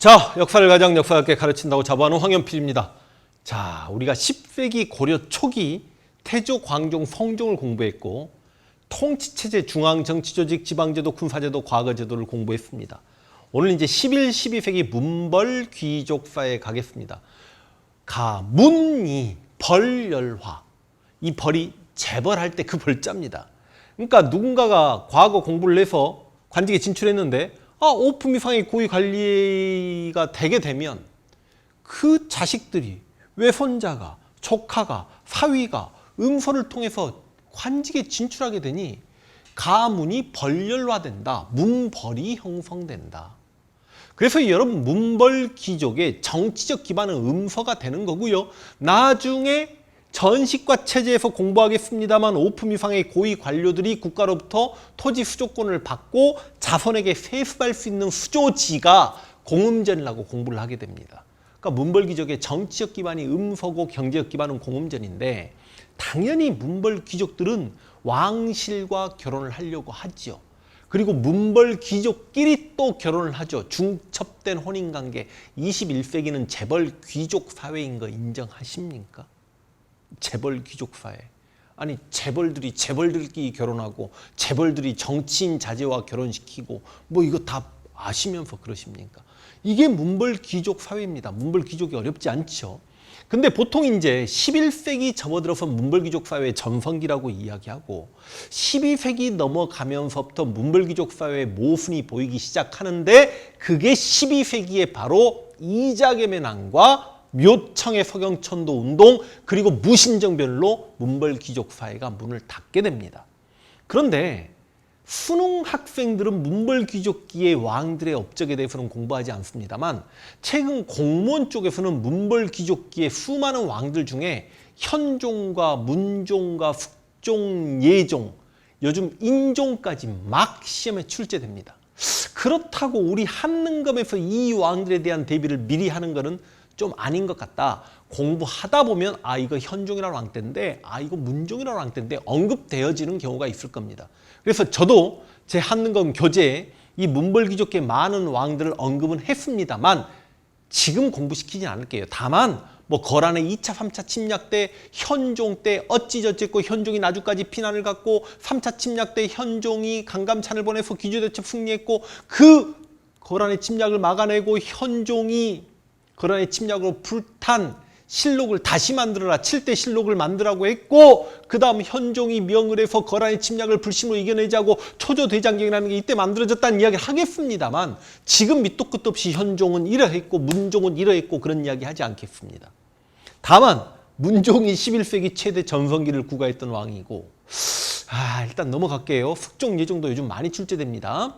자, 역사를 가장 역사롭게 가르친다고 자부하는 황현필입니다. 자, 우리가 10세기 고려 초기 태조, 광종, 성종을 공부했고 통치체제, 중앙 정치조직, 지방제도, 군사제도, 과거제도를 공부했습니다. 오늘 이제 11, 12세기 문벌 귀족사에 가겠습니다. 가, 문이 벌열화. 이 벌이 재벌할 때 그 벌자입니다. 그러니까 누군가가 과거 공부를 해서 관직에 진출했는데 아, 오품 이상의 고위 관리가 되게 되면 그 자식들이 외손자가 조카가 사위가 음서를 통해서 관직에 진출하게 되니 가문이 벌열화된다. 문벌이 형성된다. 그래서 여러분 문벌 귀족의 정치적 기반은 음서가 되는 거고요. 나중에 전식과 체제에서 공부하겠습니다만 오품 이상의 고위 관료들이 국가로부터 토지 수조권을 받고 자손에게 세습할 수 있는 수조지가 공음전이라고 공부를 하게 됩니다. 그러니까 문벌 귀족의 정치적 기반이 음서고 경제적 기반은 공음전인데 당연히 문벌 귀족들은 왕실과 결혼을 하려고 하지요. 그리고 문벌 귀족끼리 또 결혼을 하죠. 중첩된 혼인 관계. 21세기는 재벌 귀족 사회인 거 인정하십니까? 재벌 귀족 사회. 아니 재벌들이 재벌들끼리 결혼하고 재벌들이 정치인 자제와 결혼시키고 뭐 이거 다 아시면서 그러십니까? 이게 문벌 귀족 사회입니다. 문벌 귀족이 어렵지 않죠. 근데 보통 이제 11세기 접어들어서 문벌귀족 사회의 전성기라고 이야기하고 12세기 넘어가면서부터 문벌귀족 사회의 모순이 보이기 시작하는데 그게 12세기에 바로 이자겸의 난과 묘청의 서경천도 운동 그리고 무신정변로 문벌 귀족 사회가 문을 닫게 됩니다. 그런데 수능 학생들은 문벌 귀족기의 왕들의 업적에 대해서는 공부하지 않습니다만 최근 공무원 쪽에서는 문벌 귀족기의 수많은 왕들 중에 현종과 문종과 숙종, 예종, 요즘 인종까지 막 시험에 출제됩니다. 그렇다고 우리 한능검에서 이 왕들에 대한 대비를 미리 하는 것은 좀 아닌 것 같다. 공부하다 보면 아 이거 현종이라는 왕 때인데 아 이거 문종이라는 왕 때인데 언급되어지는 경우가 있을 겁니다. 그래서 저도 제 한능검 교재에 이 문벌귀족계 많은 왕들을 언급은 했습니다만 지금 공부시키진 않을게요. 다만 뭐 거란의 2차, 3차 침략 때 현종 때 어찌저찌고 현종이 나주까지 피난을 갖고 3차 침략 때 현종이 강감찬을 보내서 기주대첩 승리했고 그 거란의 침략을 막아내고 현종이 거란의 침략으로 불탄 실록을 다시 만들어라. 7대 실록을 만들라고 했고 그 다음 현종이 명을 해서 거란의 침략을 불심으로 이겨내자고 초조대장경이라는 게 이때 만들어졌다는 이야기를 하겠습니다만 지금 밑도 끝도 없이 현종은 이러했고 문종은 이러했고 그런 이야기 하지 않겠습니다. 다만 문종이 11세기 최대 전성기를 구가했던 왕이고 아 일단 넘어갈게요. 숙종 예종도 요즘 많이 출제됩니다.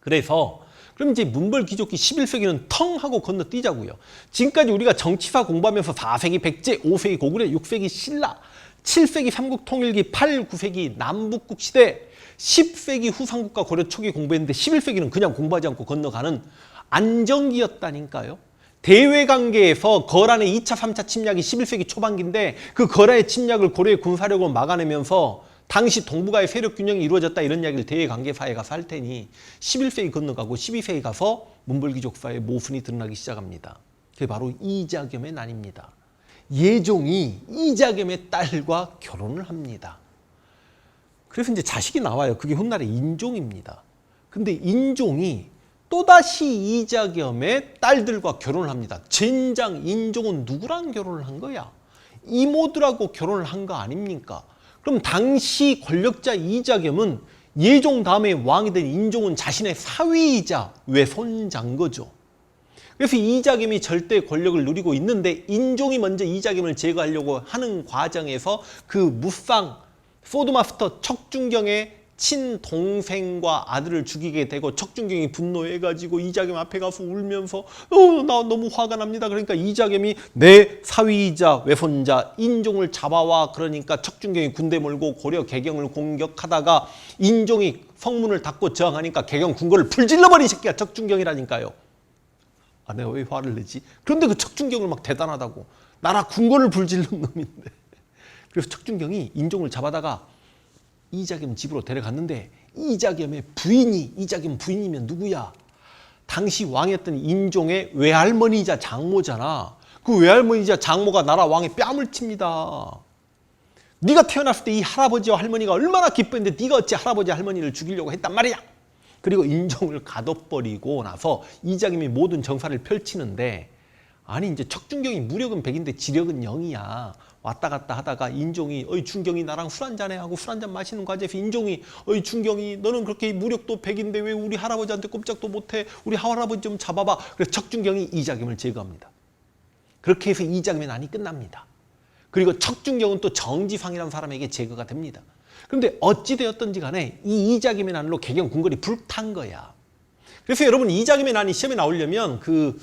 그래서 그럼 이제 문벌 귀족기 11세기는 텅 하고 건너뛰자고요. 지금까지 우리가 정치사 공부하면서 4세기 백제, 5세기 고구려, 6세기 신라, 7세기 삼국 통일기, 8, 9세기 남북국 시대, 10세기 후삼국과 고려 초기 공부했는데 11세기는 그냥 공부하지 않고 건너가는 안정기였다니까요. 대외 관계에서 거란의 2차, 3차 침략이 11세기 초반기인데 그 거란의 침략을 고려의 군사력으로 막아내면서 당시 동북아의 세력 균형이 이루어졌다 이런 이야기를 대외 관계사에 가서 할 테니 11세기 건너가고 12세기 가서 문벌귀족사의 모순이 드러나기 시작합니다. 그게 바로 이자겸의 난입니다. 예종이 이자겸의 딸과 결혼을 합니다. 그래서 이제 자식이 나와요. 그게 훗날의 인종입니다. 근데 인종이 또다시 이자겸의 딸들과 결혼을 합니다. 젠장 인종은 누구랑 결혼을 한 거야? 이모들하고 결혼을 한 거 아닙니까? 그럼 당시 권력자 이자겸은 예종 다음에 왕이 된 인종은 자신의 사위이자 외손자인 거죠. 그래서 이자겸이 절대 권력을 누리고 있는데 인종이 먼저 이자겸을 제거하려고 하는 과정에서 그 무쌍 소드마스터 척준경의 친동생과 아들을 죽이게 되고 척준경이 분노해가지고 이자겸 앞에 가서 울면서 어, 나 너무 화가 납니다. 그러니까 이자겸이 내 사위이자 외손자 인종을 잡아와 그러니까 척준경이 군대 몰고 고려 개경을 공격하다가 인종이 성문을 닫고 저항하니까 개경 궁궐을 불질러버린 새끼가 척준경이라니까요. 아, 내가 왜 화를 내지? 그런데 그 척준경을 막 대단하다고. 나라 궁궐을 불질른 놈인데. 그래서 척준경이 인종을 잡아다가 이자겸 집으로 데려갔는데 이자겸의 부인이 이자겸 부인이면 누구야? 당시 왕이었던 인종의 외할머니이자 장모잖아. 그 외할머니이자 장모가 나라 왕의 뺨을 칩니다. 네가 태어났을 때 이 할아버지와 할머니가 얼마나 기뻤는데 네가 어찌 할아버지 할머니를 죽이려고 했단 말이야. 그리고 인종을 가둬버리고 나서 이장님이 모든 정사를 펼치는데 아니 이제 척준경이 무력은 100인데 지력은 0이야. 왔다 갔다 하다가 인종이 어이 준경이 나랑 술 한잔해 하고 술 한잔 마시는 과정에서 인종이 어이 준경이 너는 그렇게 무력도 100인데 왜 우리 할아버지한테 꼼짝도 못해? 우리 할아버지 좀 잡아봐. 그래서 척준경이 이자겸을 제거합니다. 그렇게 해서 이자겸의 난이 끝납니다. 그리고 척준경은 또 정지상이라는 사람에게 제거가 됩니다. 그런데 어찌되었던지 간에 이 이자겸의 난으로 개경 궁궐이 불탄 거야. 그래서 여러분 이자겸의 난이 시험에 나오려면 그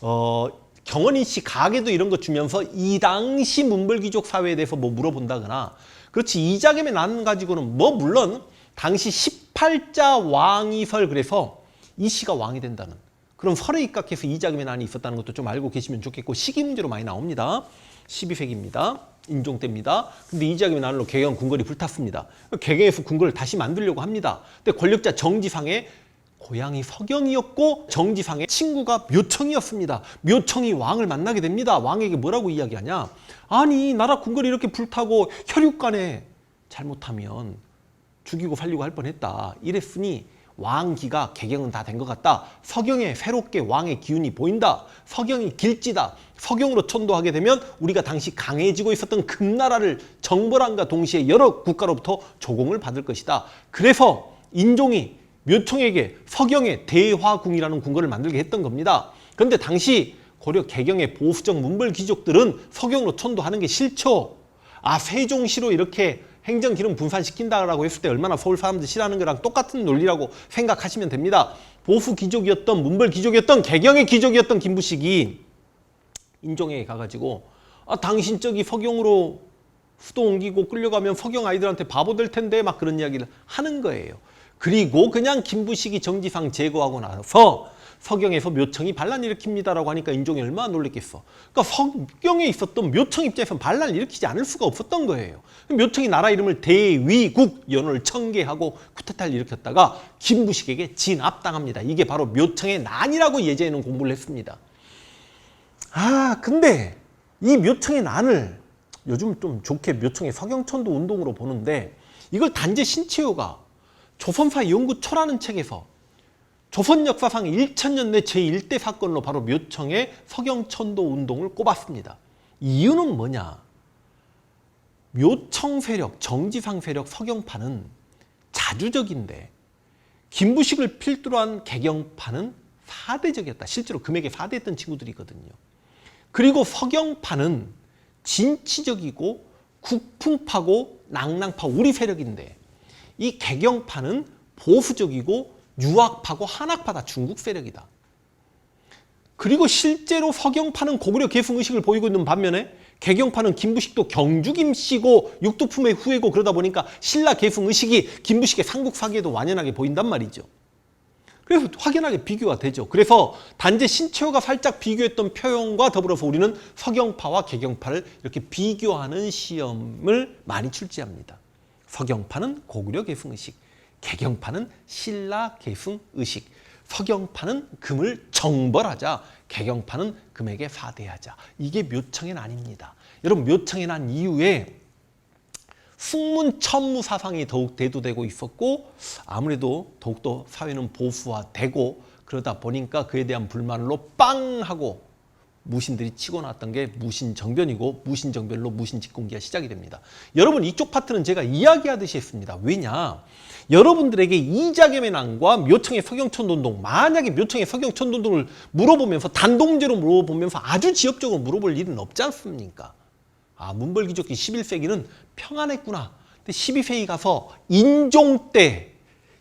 어, 경원인 씨 가게도 이런 거 주면서 이 당시 문벌귀족 사회에 대해서 뭐 물어본다거나 그렇지 이자겸의 난 가지고는 뭐 물론 당시 18자 왕이설 그래서 이 씨가 왕이 된다는 그런 설에 입각해서 이자겸의 난이 있었다는 것도 좀 알고 계시면 좋겠고 시기 문제로 많이 나옵니다. 12세기입니다. 인종 때입니다. 근데 이자겸의 난으로 개경 궁궐이 불탔습니다. 개경에서 궁궐을 다시 만들려고 합니다. 근데 권력자 정지상의 고향이 서경이었고 정지상의 친구가 묘청이었습니다. 묘청이 왕을 만나게 됩니다. 왕에게 뭐라고 이야기하냐? 아니 나라 궁궐이 이렇게 불타고 혈육간에 잘못하면 죽이고 살리고 할 뻔했다. 이랬으니 왕기가 개경은 다 된 것 같다. 서경에 새롭게 왕의 기운이 보인다. 서경이 길지다. 서경으로 천도하게 되면 우리가 당시 강해지고 있었던 금나라를 정벌함과 동시에 여러 국가로부터 조공을 받을 것이다. 그래서 인종이 묘청에게 서경의 대화궁이라는 궁궐을 만들게 했던 겁니다. 그런데 당시 고려 개경의 보수적 문벌 귀족들은 서경으로 천도하는 게 싫죠. 아 세종시로 이렇게 행정 기름 분산시킨다라고 했을 때 얼마나 서울 사람들 싫어하는 거랑 똑같은 논리라고 생각하시면 됩니다. 보수 귀족이었던 문벌 귀족이었던 개경의 귀족이었던 김부식이 인종에 가가지고 아 당신 저기 서경으로 수도 옮기고 끌려가면 서경 아이들한테 바보 될 텐데 막 그런 이야기를 하는 거예요. 그리고 그냥 김부식이 정지상 제거하고 나서 서경에서 묘청이 반란 일으킵니다라고 하니까 인종이 얼마나 놀랬겠어. 그러니까 서경에 있었던 묘청 입장에서는 반란을 일으키지 않을 수가 없었던 거예요. 묘청이 나라 이름을 대위국 연호를 청계하고 쿠데타를 일으켰다가 김부식에게 진압당합니다. 이게 바로 묘청의 난이라고 예전에는 공부를 했습니다. 아 근데 이 묘청의 난을 요즘 좀 좋게 묘청의 서경천도 운동으로 보는데 이걸 단재 신채호가 조선사 연구초라는 책에서 조선 역사상 1000년 내 제1대 사건으로 바로 묘청의 서경천도 운동을 꼽았습니다. 이유는 뭐냐? 묘청 세력, 정지상 세력, 서경파는 자주적인데 김부식을 필두로 한 개경파는 사대적이었다. 실제로 금액에 사대했던 친구들이거든요. 그리고 서경파는 진취적이고 국풍파고 낭낭파 우리 세력인데 이 개경파는 보수적이고 유학파고 한학파다 중국 세력이다. 그리고 실제로 서경파는 고구려 계승 의식을 보이고 있는 반면에 개경파는 김부식도 경주 김씨고 육두품의 후예고 그러다 보니까 신라 계승 의식이 김부식의 삼국사기에도 완연하게 보인단 말이죠. 그래서 확연하게 비교가 되죠. 그래서 단지 신채호가 살짝 비교했던 표현과 더불어서 우리는 서경파와 개경파를 이렇게 비교하는 시험을 많이 출제합니다. 서경파는 고구려 계승 의식, 개경파는 신라 계승 의식. 서경파는 금을 정벌하자, 개경파는 금에게 사대하자. 이게 묘청의 난입니다. 여러분 묘청의 난 이후에 숙문 천무 사상이 더욱 대두되고 있었고 아무래도 더욱더 사회는 보수화되고 그러다 보니까 그에 대한 불만으로 빵 하고 무신들이 치고 나왔던 게 무신정변이고 무신정변로 무신직공기가 시작이 됩니다. 여러분 이쪽 파트는 제가 이야기하듯이 했습니다. 왜냐? 여러분들에게 이자겸의 난과 묘청의 서경천돈동 만약에 묘청의 서경천돈동을 물어보면서 단독문제로 물어보면서 아주 지역적으로 물어볼 일은 없지 않습니까? 아 문벌귀족기 11세기는 평안했구나. 근데 12세기 가서 인종 때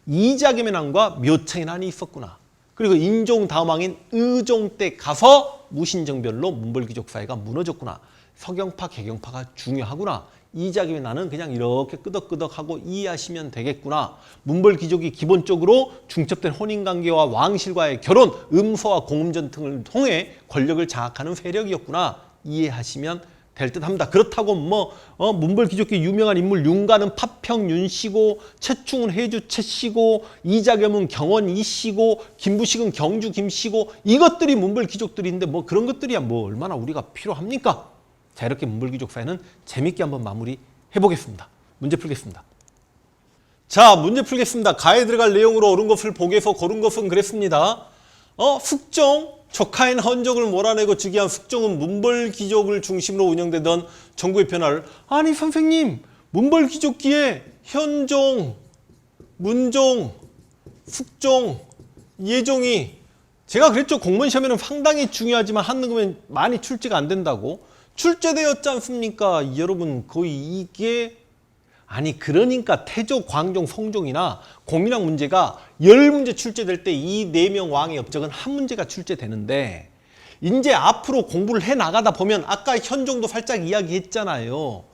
이자겸의 난과 묘청의 난이 있었구나. 그리고 인종 다음 왕인 의종 때 가서 무신정별로 문벌귀족 사회가 무너졌구나. 서경파, 개경파가 중요하구나. 이자겸의 나는 그냥 이렇게 끄덕끄덕하고 이해하시면 되겠구나. 문벌귀족이 기본적으로 중첩된 혼인관계와 왕실과의 결혼, 음서와 공음전 등을 통해 권력을 장악하는 세력이었구나. 이해하시면 될 듯합니다. 그렇다고 뭐 어, 문벌귀족계 유명한 인물 윤가는 파평 윤씨고 최충은 해주 최씨고 이자겸은 경원 이씨고 김부식은 경주 김씨고 이것들이 문벌귀족들인데 뭐 그런 것들이야 뭐 얼마나 우리가 필요합니까? 자 이렇게 문벌귀족 사회는 재밌게 한번 마무리 해보겠습니다. 문제 풀겠습니다. 자, 문제 풀겠습니다. 가에 들어갈 내용으로 옳은 것을 보기에서 고른 것은 그랬습니다. 어, 숙종, 조카인 헌족을 몰아내고 즉위한 숙종은 문벌 귀족을 중심으로 운영되던 정부의 변화를 아니 선생님, 문벌 귀족기에 현종, 문종, 숙종, 예종이 제가 그랬죠. 공무원 시험에는 상당히 중요하지만 한능금엔 많이 출제가 안 된다고. 출제되었지 않습니까? 여러분 거의 이게 아니 그러니까 태조, 광종, 성종이나 공민왕 문제가 열 문제 출제될 때 이 네 명 왕의 업적은 한 문제가 출제되는데 이제 앞으로 공부를 해 나가다 보면 아까 현종도 살짝 이야기했잖아요.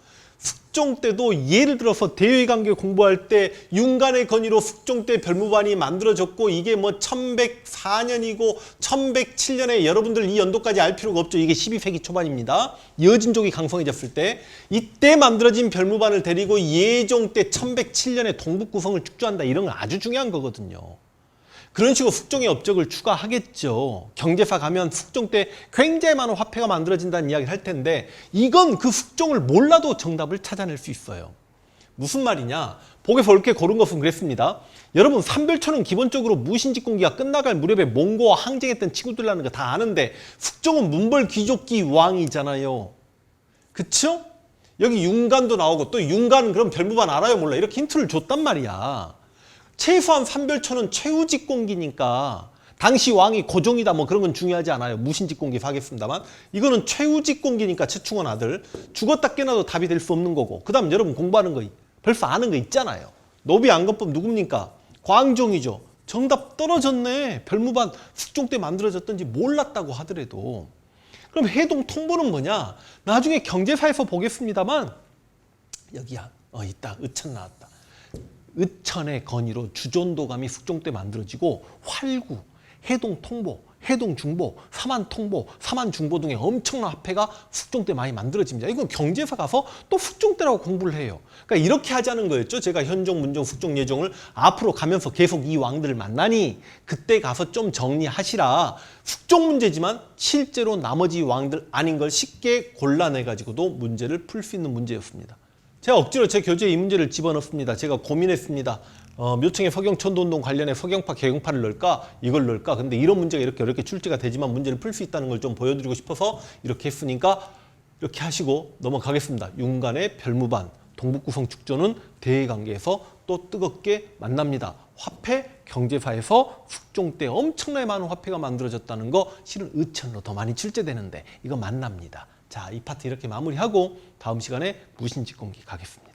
숙종 때도 예를 들어서 대외관계 공부할 때 윤간의 건의로 숙종 때 별무반이 만들어졌고 이게 뭐 1104년이고 1107년에 여러분들 이 연도까지 알 필요가 없죠. 이게 12세기 초반입니다. 여진족이 강성해졌을 때 이때 만들어진 별무반을 데리고 예종 때 1107년에 동북구성을 축조한다. 이런 건 아주 중요한 거거든요. 그런 식으로 숙종의 업적을 추가하겠죠. 경제사 가면 숙종 때 굉장히 많은 화폐가 만들어진다는 이야기를 할 텐데 이건 그 숙종을 몰라도 정답을 찾아낼 수 있어요. 무슨 말이냐? 복에서 옳게 고른 것은 그랬습니다. 여러분 삼별초는 기본적으로 무신직공기가 끝나갈 무렵에 몽고와 항쟁했던 친구들라는 거 다 아는데 숙종은 문벌 귀족기 왕이잖아요. 그쵸? 여기 윤간도 나오고 또 윤간은 그럼 별무반 알아요 몰라 이렇게 힌트를 줬단 말이야. 최소한 삼별초는 최후직공기니까 당시 왕이 고종이다 뭐 그런 건 중요하지 않아요. 무신직공기 하겠습니다만 이거는 최후직공기니까 최충원 아들 죽었다 깨나도 답이 될 수 없는 거고 그 다음 여러분 공부하는 거 벌써 아는 거 있잖아요. 노비 안건법 누굽니까? 광종이죠. 정답 떨어졌네. 별무반 숙종 때 만들어졌던지 몰랐다고 하더라도 그럼 해동 통보는 뭐냐? 나중에 경제사에서 보겠습니다만 여기야 어 있다 의천 나왔다. 의천의 건의로 주존도감이 숙종 때 만들어지고 활구, 해동 통보, 해동 중보, 삼안 통보, 삼안 중보 등의 엄청난 화폐가 숙종 때 많이 만들어집니다. 이건 경제사 가서 또 숙종 때라고 공부를 해요. 그러니까 이렇게 하자는 거였죠. 제가 현종, 문종, 숙종, 예종을 앞으로 가면서 계속 이 왕들을 만나니 그때 가서 좀 정리하시라. 숙종 문제지만 실제로 나머지 왕들 아닌 걸 쉽게 골라내가지고도 문제를 풀 수 있는 문제였습니다. 제가 억지로 제 교재에 이 문제를 집어넣습니다. 제가 고민했습니다. 어, 묘청의 서경천도운동 관련해 서경파 개경파를 넣을까 이걸 넣을까 근데 이런 문제가 이렇게 이렇게 출제가 되지만 문제를 풀 수 있다는 걸 좀 보여드리고 싶어서 이렇게 했으니까 이렇게 하시고 넘어가겠습니다. 윤간의 별무반 동북구성 축조는 대외관계에서 또 뜨겁게 만납니다. 화폐 경제사에서 숙종 때 엄청나게 많은 화폐가 만들어졌다는 거 실은 의천으로 더 많이 출제되는데 이거 만납니다. 자, 이 파트 이렇게 마무리하고 다음 시간에 무신직공기 가겠습니다.